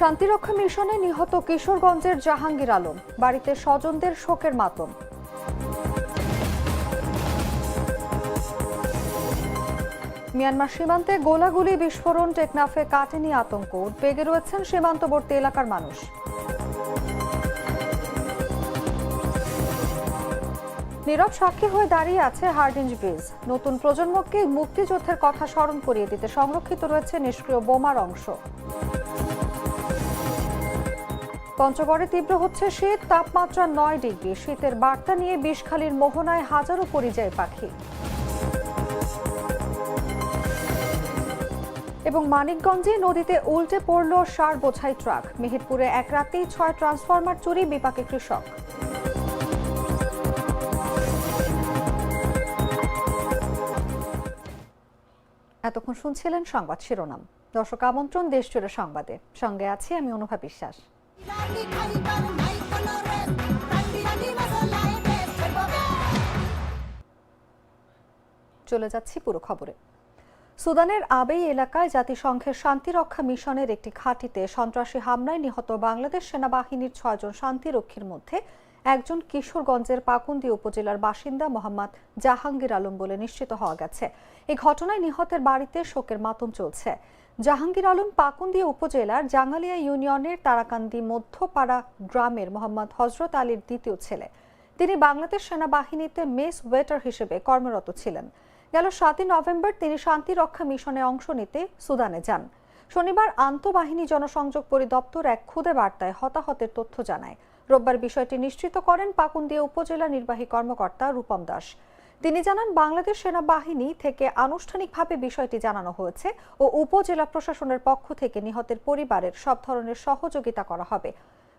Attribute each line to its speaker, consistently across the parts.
Speaker 1: শান্তিরক্ষা মিশনে নিহত কিশোরগঞ্জের জাহাঙ্গীর আলম, বাড়িতে স্বজনদের শোকের মাতম। মিয়ানমার সীমান্তে গোলাগুলি বিস্ফোরণ টেকনাফে কাটেনি আতঙ্ক, উদ্বেগে রয়েছেন সীমান্তবর্তী এলাকার মানুষ। নীরব সাক্ষী হয়ে দাঁড়িয়ে আছে হার্ডিঞ্জ ব্রিজ। নতুন প্রজন্মকে মুক্তিযুদ্ধের কথা স্মরণ করিয়ে দিতে সংরক্ষিত রয়েছে নিষ্ক্রিয় বোমার অংশ। পঞ্চগড়ে তীব্র হচ্ছে শীত, তাপমাত্রা নয় ডিগ্রি। শীতের বার্তা নিয়ে বিষখালীর মোহনায় হাজারো পরিযায়ী পাখি। এবং মানিকগঞ্জে নদীতে উল্টে পড়ল সার বোঝাই ট্রাক। মেহেরপুরে এক রাতেই ছয় ট্রান্সফরমার চুরি বিপাকে কৃষক। এতক্ষণ শুনছিলেন সংবাদ শিরোনাম। দর্শক আমন্ত্রণ, দেশ জুড়ে সংবাদে। সঙ্গে আছি আমি অনুভা বিশ্বাস। চলে যাচ্ছি পুরো খবরে। সুদানের আবেই এলাকায় জাতিসংঘের শান্তিরক্ষা মিশনের একটি ঘাঁটিতে সন্ত্রাসী হামলায় নিহত বাংলাদেশ সেনাবাহিনীর ছয়জন শান্তিরক্ষীর মধ্যে একজন কিশোরগঞ্জের পাকুন্দি উপজেলার বাসিন্দা মোহাম্মদ জাহাঙ্গীর আলম বলে নিশ্চিত হওয়া গেছে। এই ঘটনায় নিহতের বাড়িতে শোকের মাতম চলছে। জাহাঙ্গীর আলম পাকুন্দি উপজেলার জাঙ্গালিয়া ইউনিয়নের তারাকান্দি মধ্যপাড়া গ্রামের মোহাম্মদ হজরত আলীর দ্বিতীয় ছেলে। তিনি বাংলাদেশ সেনাবাহিনীতে মেস ওয়েটার হিসেবে কর্মরত ছিলেন। গেল সাতই নভেম্বর তিনি শান্তিরক্ষা মিশনে অংশ নিতে সুদানে যান। শনিবার আন্তঃবাহিনী জনসংযোগ পরিদপ্তর এক ক্ষুদে বার্তায় হতাহতের তথ্য জানায়। রোববার বিষয়টি নিশ্চিত করেন পাকুন্দিয়া উপজেলা নির্বাহী কর্মকর্তা রূপম দাস। তিনি জানান, বাংলাদেশ সেনাবাহিনী থেকে আনুষ্ঠানিকভাবে বিষয়টি জানানো হয়েছে ও উপজেলা প্রশাসনের পক্ষ থেকে নিহতের পরিবারের সব ধরনের সহযোগিতা করা হবে।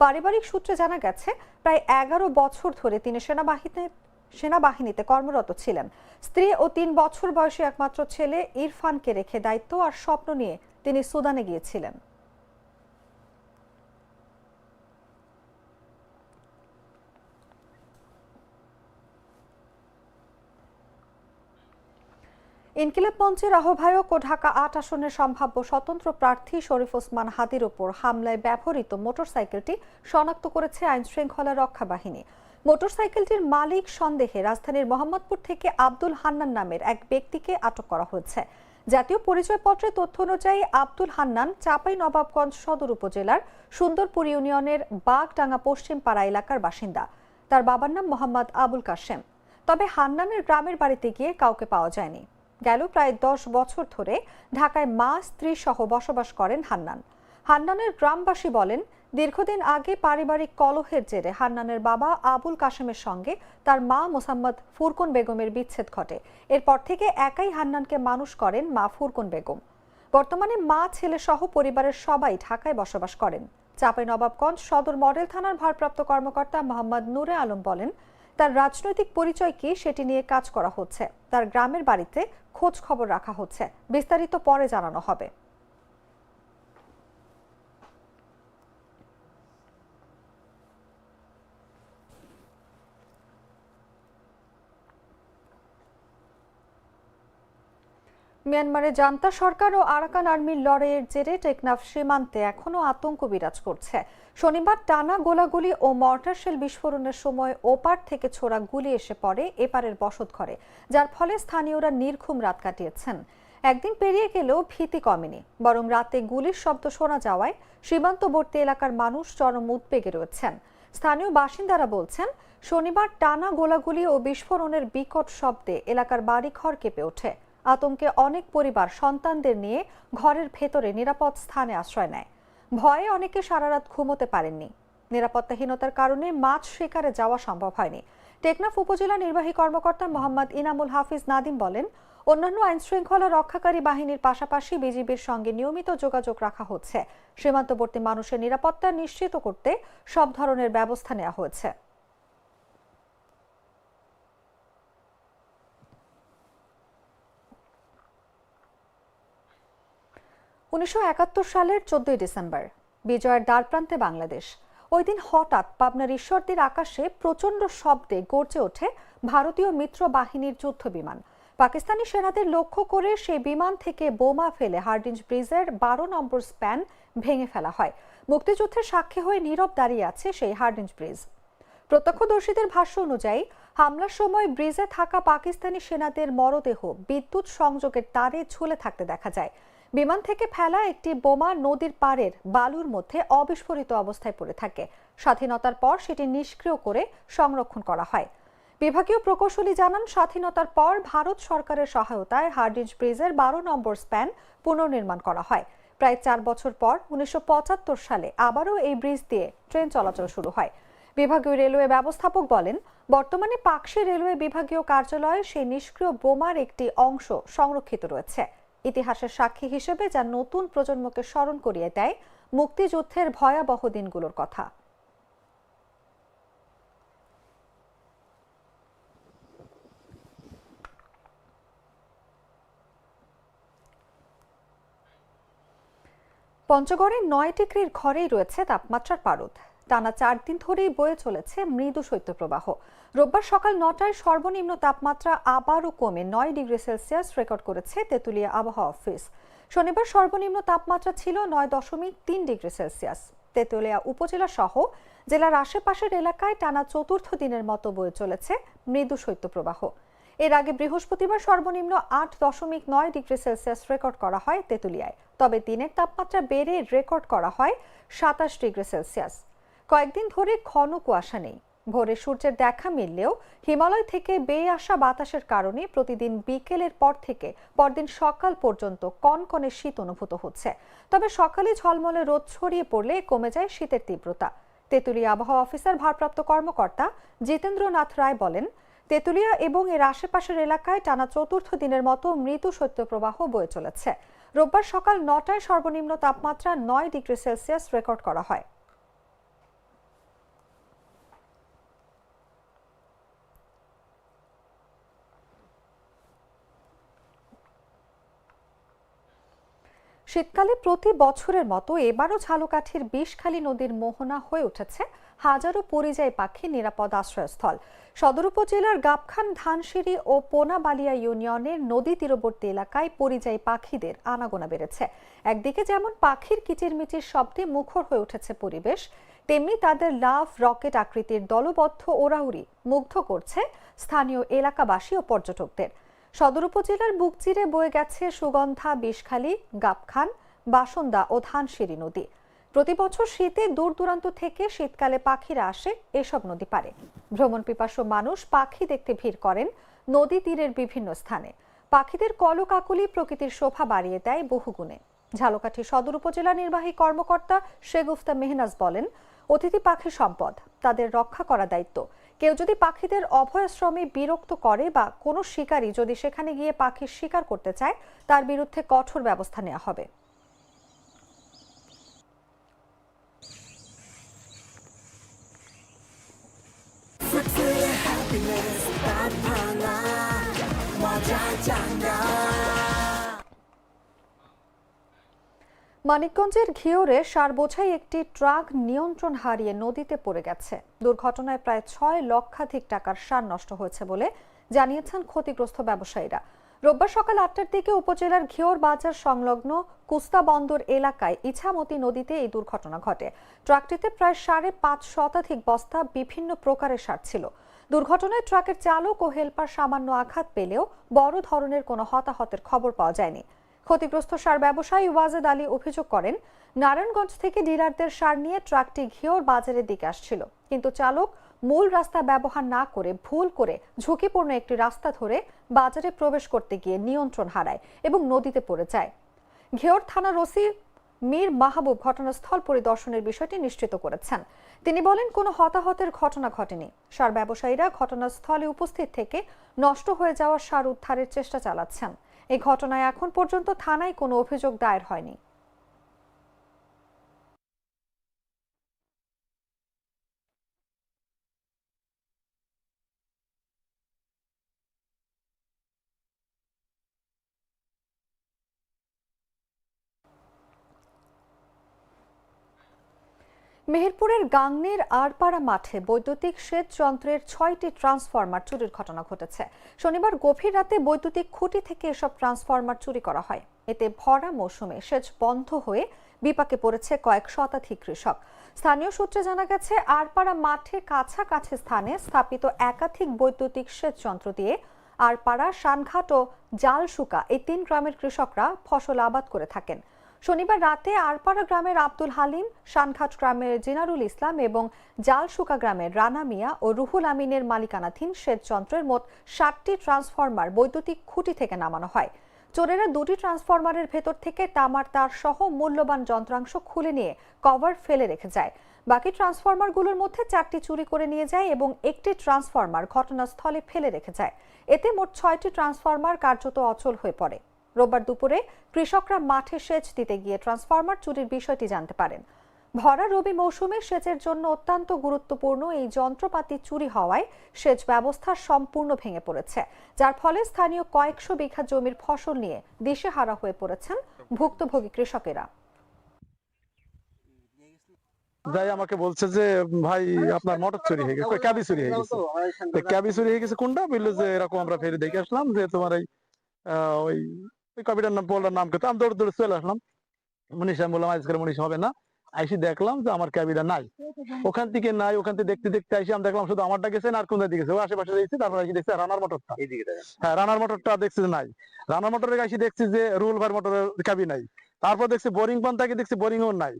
Speaker 1: পারিবারিক সূত্রে জানা গেছে, প্রায় এগারো বছর ধরে তিনি সেনাবাহিনীতে সেনাবাহিনীতে কর্মরত ছিলেন। স্ত্রী ও তিন বছর বয়সী একমাত্র ছেলে ইরফানকে রেখে দায়িত্ব আর স্বপ্ন নিয়ে তিনি সুদানে গিয়েছিলেন। ইনকিলাব মঞ্চের আহ্বায়ক ও ঢাকা আট আসনের সম্ভাব্য স্বতন্ত্র প্রার্থী শরীফ ওসমান হাদির ওপর হামলায় ব্যবহৃত মোটরসাইকেলটি শনাক্ত করেছে আইন শৃঙ্খলা রক্ষা বাহিনী মোটরসাইকেলটির মালিক সন্দেহে রাজধানীর মোহাম্মদপুর থেকে আব্দুল হান্নান নামের এক ব্যক্তিকে আটক করা হয়েছে। জাতীয় পরিচয়পত্রের তথ্য অনুযায়ী আব্দুল হান্নান চাপাই নবাবগঞ্জ সদর উপজেলার সুন্দরপুর ইউনিয়নের বাগডাঙ্গা পশ্চিম পাড়া এলাকার বাসিন্দা। তার বাবার নাম মোহাম্মদ আবুল কাশেম। তবে হান্নানের গ্রামের বাড়িতে গিয়ে কাউকে পাওয়া যায়নি। গেল প্রায় দশ বছর ধরে ঢাকায় মা, স্ত্রী সহ বসবাস করেন হান্নান। হান্নানের গ্রামবাসী বলেন, দীর্ঘদিন আগে পারিবারিক কলহের জেরে হান্নানের বাবা আবুল কাশেমের সঙ্গে তার মা মোসাম্মদ ফুরকুন বেগমের বিচ্ছেদ ঘটে। এরপর থেকে একাই হান্নানকে মানুষ করেন মা ফুরকুন বেগম। বর্তমানে মা, ছেলে সহ পরিবারের সবাই ঢাকায় বসবাস করেন। চাঁপাইনবাবগঞ্জ সদর মডেল থানার ভারপ্রাপ্ত কর্মকর্তা মোহাম্মদ নূরে আলম বলেন তার রাজনৈতিক পরিচয় কি সেটি নিয়ে কাজ করা হচ্ছে। তার গ্রামের বাড়িতে খোঁজ খবর রাখা হচ্ছে। বিস্তারিত পরে জানানো হবে। মিয়ানমারে জান্তা সরকার ও আরাকান আর্মির লড়াইয়ের জেরে টেকনাফ সীমান্তে এখনও আতঙ্ক বিরাজ করছে। শনিবার টানা গোলাগুলি ও মর্টার শেল বিস্ফোরণের সময় ওপার থেকে ছোড়া গুলি এসে পড়ে এপারের বসত ঘরে, যার ফলে স্থানীয়রা নির্ঘুম রাত কাটিয়েছেন। একদিন পেরিয়ে গেলেও ভীতি কমেনি, বরং রাতে গুলির শব্দ শোনা যাওয়ায় সীমান্তবর্তী এলাকার মানুষ চরম উদ্বেগে রয়েছেন। স্থানীয় বাসিন্দারা বলছেন, শনিবার টানা গোলাগুলি ও বিস্ফোরণের বিকট শব্দে এলাকার বাড়িঘর কেঁপে ওঠে। আতঙ্কে অনেক পরিবার সন্তানদের নিয়ে ঘরের ভেতরে নিরাপদ স্থানে আশ্রয় নেয়। ভয়ে অনেকে সারা রাত ঘুমোতে পারেননি। নিরাপত্তাহীনতার কারণে মাছ শিকারে যাওয়া সম্ভব হয়নি। টেকনাফ উপজেলা নির্বাহী কর্মকর্তা মোহাম্মদ ইনামুল হাফিজ নাদিম বলেন, অন্যান্য আইন শৃঙ্খলা রক্ষাকারী বাহিনীর পাশাপাশি বিজিবির সঙ্গে নিয়মিত যোগাযোগ রাখা হচ্ছে। সীমান্তবর্তী মানুষের নিরাপত্তা নিশ্চিত করতে সব ধরনের ব্যবস্থা নেওয়া হয়েছে। উনিশশো একাত্তর সালের চোদ্দই ডিসেম্বর, বিজয়ের দ্বারপ্রান্তে বাংলাদেশ। ওই দিন হঠাৎ পাবনার ঈশ্বরদীর আকাশে প্রচণ্ড শব্দে গর্জে ওঠে ভারতীয় মিত্র বাহিনীর যুদ্ধ বিমান। পাকিস্তানি সেনাদের লক্ষ্য করে সেই বিমান থেকে বোমা ফেলে হার্ডিঞ্জ ব্রিজের বারো নম্বর স্প্যান ভেঙে ফেলা হয়। মুক্তিযুদ্ধের সাক্ষী হয়ে নীরব দাঁড়িয়ে আছে সেই হার্ডিঞ্জ ব্রিজ। প্রত্যক্ষদর্শীদের ভাষ্য অনুযায়ী, হামলার সময় ব্রিজে থাকা পাকিস্তানি সেনাদের মরদেহ বিদ্যুৎ সংযোগের তারে ঝুলে থাকতে দেখা যায়। বিমান থেকে ফেলা একটি বোমা নদীর পাড়ের বালুর মধ্যে অবিস্ফোরিত অবস্থায় পড়ে থাকে। স্বাধীনতার পর সেটি নিষ্ক্রিয় করে সংরক্ষণ করা হয়। বিভাগীয় প্রকৌশলী জানান, স্বাধীনতার পর ভারত সরকারের সহায়তায় হার্ডিঞ্জ ব্রিজের বারো নম্বর স্প্যান পুনর্নির্মাণ করা হয়। প্রায় চার বছর পর উনিশশো পঁচাত্তর সালে আবারও এই ব্রিজ দিয়ে ট্রেন চলাচল শুরু হয়। বিভাগীয় রেলওয়ে ব্যবস্থাপক বলেন, বর্তমানে পাকশি রেলওয়ে বিভাগীয় কার্যালয়ে সেই নিষ্ক্রিয় বোমার একটি অংশ সংরক্ষিত রয়েছে। ইতিহাসের সাক্ষী হিসেবে যা নতুন প্রজন্মকে স্মরণ করিয়ে দেয় মুক্তিযুদ্ধের ভয়াবহ দিনগুলোর কথা। পঞ্চগড়ের নয় ডিগ্রির ঘরেই রয়েছে তাপমাত্রার পারদ। টানা চার দিন ধরেই বয়ে চলেছে মৃদু শৈত্যপ্রবাহ। রোববার সকাল নটায় সর্বনিম্ন তাপমাত্রা আবারও কমে নয় ডিগ্রি সেলসিয়াস রেকর্ড করেছে তেঁতুলিয়া আবহাওয়া অফিস। শনিবার সর্বনিম্ন তাপমাত্রা ছিল নয় দশমিক তিন ডিগ্রি সেলসিয়াস। তেঁতুলিয়া উপজেলা সহ জেলার আশেপাশের এলাকায় টানা চতুর্থ দিনের মতো বয়ে চলেছে মৃদু শৈত্যপ্রবাহ। এর আগে বৃহস্পতিবার সর্বনিম্ন আট দশমিক নয় ডিগ্রি সেলসিয়াস রেকর্ড করা হয় তেঁতুলিয়ায়। তবে দিনের তাপমাত্রা বেড়ে রেকর্ড করা হয় সাতাশ ডিগ্রি সেলসিয়াস। কয়েকদিন ধরে ঘন কুয়াশা নেই। ভোরে সূর্যের দেখা মিললেও হিমালয় থেকে বেয়ে আসা বাতাসের কারণে প্রতিদিন বিকেলের পর থেকে পরদিন সকাল পর্যন্ত কনকনে শীত অনুভূত হচ্ছে। তবে সকালে ঝলমলে রোদ ছড়িয়ে পড়লে কমে যায় শীতের তীব্রতা। তেঁতুলিয়া আবহাওয়া অফিসার ভারপ্রাপ্ত কর্মকর্তা জিতেন্দ্রনাথ রায় বলেন, তেঁতুলিয়া এবং এর আশেপাশের এলাকায় টানা চতুর্থ দিনের মতো মৃদু শৈত্যপ্রবাহ বয়ে চলেছে। রোববার সকাল নটায় সর্বনিম্ন তাপমাত্রা নয় ডিগ্রি সেলসিয়াস রেকর্ড করা হয়। শীতকালে প্রতি বছরের মতো এবারও ঝালকাঠির বিষখালী নদীর মোহনা হয়ে উঠেছে। হাজারো পরিযায়ী পাখি নিরাপদ আশ্রয়স্থল। সদর উপজেলার গাবখান, ধানসিঁড়ি ও পোনাবালিয়া ইউনিয়নের নদী তীরবর্তী এলাকায় পরিযায়ী পাখিদের আনাগোনা বেড়েছে। একদিকে যেমন পাখির কিচিরমিচির শব্দে মুখর হয়ে উঠেছে পরিবেশ, তেমনি তাদের লাভ রকেট আকৃতির দলবদ্ধ ওরাউরি মুগ্ধ করছে স্থানীয় এলাকাবাসী ও পর্যটকদের। সদর উপজেলার বুক চিরে বয়ে গেছে সুগন্ধা, বিষখালী, গাবখান, বাসন্দা ও ধানসিঁড়ি নদী। প্রতি বছর শীতে দূর দূরান্ত থেকে শীতকালে পাখিরা আসে এসব নদী পারে ভ্রমণ পিপাসু মানুষ পাখি দেখতে ভিড় করেন নদী তীরের বিভিন্ন স্থানে। পাখিদের কলকাকুলি প্রকৃতির শোভা বাড়িয়ে দেয় বহুগুণে। ঝালকাঠি সদর উপজেলা নির্বাহী কর্মকর্তা শেগুফতা মেহনাজ বলেন, অতিথি পাখি সম্পদ, তাদের রক্ষা করা দায়িত্ব। কেউ যদি পাখিদের অভয়াশ্রমে বিরক্ত করে বা কোনো শিকারী যদি সেখানে গিয়ে পাখির শিকার করতে চায়, তার বিরুদ্ধে কঠোর ব্যবস্থা নেওয়া হবে। মানিকগঞ্জের ঘিওরে সার বোঝাই একটি ট্রাক নিয়ন্ত্রণ হারিয়ে নদীতে পড়ে গেছে। দুর্ঘটনায় প্রায় ছয় লক্ষাধিক টাকার সার নষ্ট হয়েছে বলে জানিয়েছেন ক্ষতিগ্রস্ত ব্যবসায়ীরা। রোববার সকাল আটটার দিকে উপজেলার ঘিওর বাজার সংলগ্ন কুস্তা বন্দর এলাকায় ইছামতি নদীতে এই দুর্ঘটনা ঘটে। ট্রাকটিতে প্রায় সাড়ে পাঁচ শতাধিক বস্তা বিভিন্ন প্রকারের সার ছিল। দুর্ঘটনায় ট্রাকের চালক ও হেলপার সামান্য আঘাত পেলেও বড় ধরনের কোনো হতাহতের খবর পাওয়া যায়নি। ক্ষতিগ্রস্ত সার ব্যবসায়ী ওয়াজেদ আলী অভিযোগ করেন, নারায়ণগঞ্জ থেকে ডিলারদের সার নিয়ে ট্রাকটি ঘিওর বাজারের দিকে আসছিল। কিন্তু চালক মূল রাস্তা ব্যবহার না করে ভুল করে ঝুঁকিপূর্ণ একটি রাস্তা ধরে বাজারে প্রবেশ করতে গিয়ে নিয়ন্ত্রণ হারায় এবং নদীতে পড়ে যায়। ঘেওর থানার ওসি মীর মাহবুব ঘটনাস্থল পরিদর্শনের বিষয়টি নিশ্চিত করেছেন। তিনি বলেন, কোনো হতাহতের ঘটনা ঘটেনি। সার ব্যবসায়ীরা ঘটনাস্থলে উপস্থিত থেকে নষ্ট হয়ে যাওয়া সার উদ্ধারের চেষ্টা চালাচ্ছেন। এই ঘটনায় এখন পর্যন্ত থানায় কোনো অভিযোগ দায়ের হয়নি। মেহেরপুরের গাংনের আরপাড়া মাঠে বৈদ্যুতিক সেচ যন্ত্রের ছয়টি ট্রান্সফরমার চুরির ঘটনা ঘটেছে। শনিবার গভীর রাতে বৈদ্যুতিক খুঁটি থেকে এসব ট্রান্সফরমার চুরি করা হয়। এতে ভরা মৌসুমে সেচ বন্ধ হয়ে বিপাকে পড়েছে কয়েক শতাধিক কৃষক। স্থানীয় সূত্রে জানা গেছে, আরপাড়া মাঠের কাছাকাছি স্থানে স্থাপিত একাধিক বৈদ্যুতিক সেচ যন্ত্র দিয়ে আরপাড়া শানঘাট ও জালসুকা এই তিন গ্রামের কৃষকরা ফসল আবাদ করে থাকেন। শনিবার রাতে আরপাড়া গ্রামের আব্দুল হালিম, শানঘাট গ্রামের জিনারুল ইসলাম এবং জালসুকা গ্রামের রানা মিয়া ও রুহুল আমিনের মালিকানাধীন সেচ যন্ত্রের মোট ষাটটি ট্রান্সফরমার বৈদ্যুতিক খুঁটি থেকে নামানো হয়। চোরেরা দুটি ট্রান্সফরমারের ভেতর থেকে তামার তার সহ মূল্যবান যন্ত্রাংশ খুলে নিয়ে কভার ফেলে রেখে যায়। বাকি ট্রান্সফরমারগুলোর মধ্যে চারটি চুরি করে নিয়ে যায় এবং একটি ট্রান্সফরমার ঘটনাস্থলে ফেলে রেখে যায়। এতে মোট ছয়টি ট্রান্সফরমার কার্যত অচল হয়ে পড়ে। রোববার দুপুরে কৃষকরা মাঠে সেচ দিতে গিয়ে ট্রান্সফরমার চুরির বিষয়টি জানতে পারেন। ভরা রবি মৌসুমে সেচের জন্য অত্যন্ত গুরুত্বপূর্ণ এই যন্ত্রপাতি চুরি হওয়ায় সেচ ব্যবস্থা সম্পূর্ণ ভেঙে পড়েছে, যার ফলে স্থানীয় কয়েকশো বিঘা জমির ফসল নিয়ে দিশেহারা হয়ে পড়েছেন ভুক্তভোগী কৃষকেরা।
Speaker 2: যাই আমাকে বলছে যে, ভাই, আপনার মোটর চুরি হয়ে গেছে, ক্যাবি চুরি হয়ে গেছে। ক্যাবি চুরি হয়ে গেছে কোনটা? বলল যে, এরকম আমরা ফেরে দেখে আসলাম যে তোমার এই ওই ওই কবিটার নাম পোলার নাম কিন্তু আমি দৌড়ে দৌড়ে চলে আসলাম। মনীষ আমি বললাম আজকের মনীষ হবে না। আইসি দেখলাম যে আমার ক্যাবিটা নাই। ওখান থেকে নাই ওখান থেকে দেখতে দেখতে আইসি আমি দেখলাম শুধু আমারটা গেছে আর কোন দিকে ও আশেপাশে দেখছি তারপর আইসি দেখছি রানার মোটরটা হ্যাঁ রানার মোটরটা দেখছি নাই। রানার মোটরের আইসি দেখছি যে রুল ভার মোটরের ক্যাবি নাই। তারপর দেখছি বোরিং পান্তাকে দেখছি বোরিংও নাই।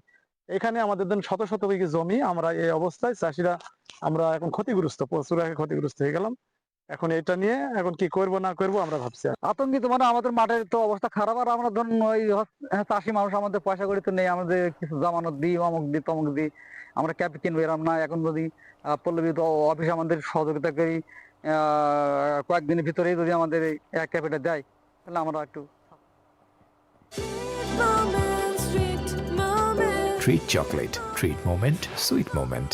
Speaker 2: এখানে আমাদের দেন শত শত বিঘি জমি আমরা এই অবস্থায় চাষিরা আমরা এখন ক্ষতিগ্রস্ত প্রচুর ক্ষতিগ্রস্ত হয়ে গেলাম। এখন এটা নিয়ে এখন কি করব না করব আমরা ভাবছি
Speaker 3: আতঙ্কিত মানে আমাদের মাঠের তো অবস্থা খারাপ আর আমরা ধরুন ওই হ্যাঁ, চাষি মানুষ আমাদের পয়সা করি তো নেই আমাদের কিছু জামানত দিই অমুক দিই তমুক দিই আমরা ক্যাপ কিনবো এরম না এখন যদি পল্লবী তো অফিস আমাদের সহযোগিতা করি কয়েকদিনের ভিতরেই যদি আমাদের এক ক্যাপিটা দেয় তাহলে আমরা একটু
Speaker 4: sweet moments.
Speaker 5: Treat chocolate. Treat moment. Sweet moment.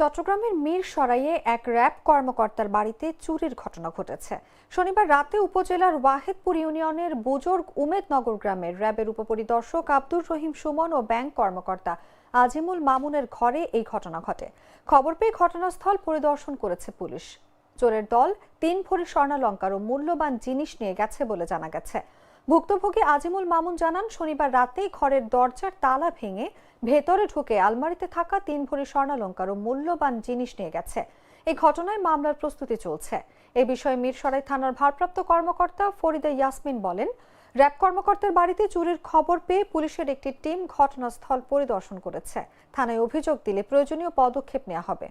Speaker 1: চট্টগ্রামের মীর সরাইয়ে এক র্যাব কর্মকর্তার বাড়িতে চুরির ঘটনা ঘটেছে। শনিবার রাতে উপজেলার ওয়াহেদপুর ইউনিয়নের বুজুর্গ উমেদনগর গ্রামের র্যাবের উপপরিদর্শক আব্দুর রহিম সুমন ও ব্যাংক কর্মকর্তা আজিমুল মামুনের ঘরে এই ঘটনা ঘটে। খবর পেয়ে ঘটনাস্থল পরিদর্শন করেছে পুলিশ। চোরের দল তিন ভরি স্বর্ণালঙ্কার ও মূল্যবান জিনিস নিয়ে গেছে বলে জানা গেছে। ভুক্তভোগী আজিমুল মামুন জানান, শনিবার রাতেই ঘরের দরজার তালা ভেঙে ভেতরে ঢুকে আলমারিতে থাকা তিন ভরি স্বর্ণালঙ্কার ও মূল্যবান জিনিস নিয়ে গেছে। এই ঘটনায় মামলার প্রস্তুতি চলছে। এ বিষয়ে মিরসরাই থানার ভারপ্রাপ্ত কর্মকর্তা ফরিদা ইয়াসমিন বলেন, র্যাব কর্মকর্তার বাড়িতে চুরির খবর পেয়ে পুলিশের একটি টিম ঘটনাস্থল পরিদর্শন করেছে। থানায় অভিযোগ দিলে প্রয়োজনীয় পদক্ষেপ নেওয়া হবে।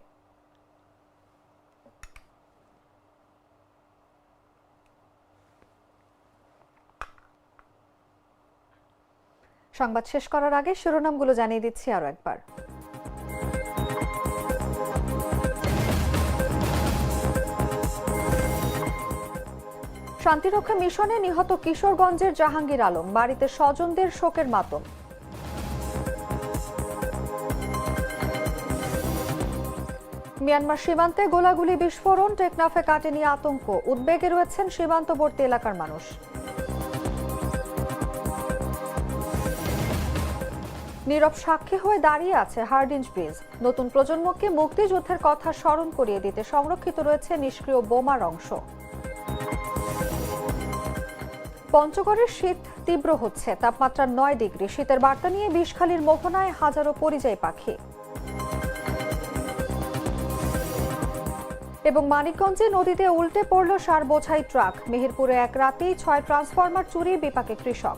Speaker 1: সংবাদ শেষ করার আগে শিরোনামগুলো জানিয়ে দিচ্ছি আরও একবার। শান্তিরক্ষা মিশনে নিহত কিশোরগঞ্জের জাহাঙ্গীর আলম, বাড়িতে স্বজনদের শোকের মাতম। মিয়ানমার সীমান্তে গোলাগুলি বিস্ফোরণ, টেকনাফে কাটেনি আতঙ্ক। উদ্বেগে রয়েছেন সীমান্তবর্তী এলাকার মানুষ। নীরব সাক্ষী হয়ে দাঁড়িয়ে আছে হার্ডিঞ্জ ব্রিজ। নতুন প্রজন্মকে মুক্তিযুদ্ধের কথা স্মরণ করিয়ে দিতে সংরক্ষিত রয়েছে নিষ্ক্রিয় বোমার অংশ। পঞ্চগড়ের শীত তীব্র হচ্ছে, তাপমাত্রা নয় ডিগ্রি। শীতের বার্তা নিয়ে বিষখালীর মোহনায় হাজারো পরিযায়ী পাখি। এবং মানিকগঞ্জে নদীতে উল্টে পড়ল সার বোঝাই ট্রাক। মেহেরপুরে এক রাতেই ছয় ট্রান্সফরমার চুরি, বিপাকে কৃষক।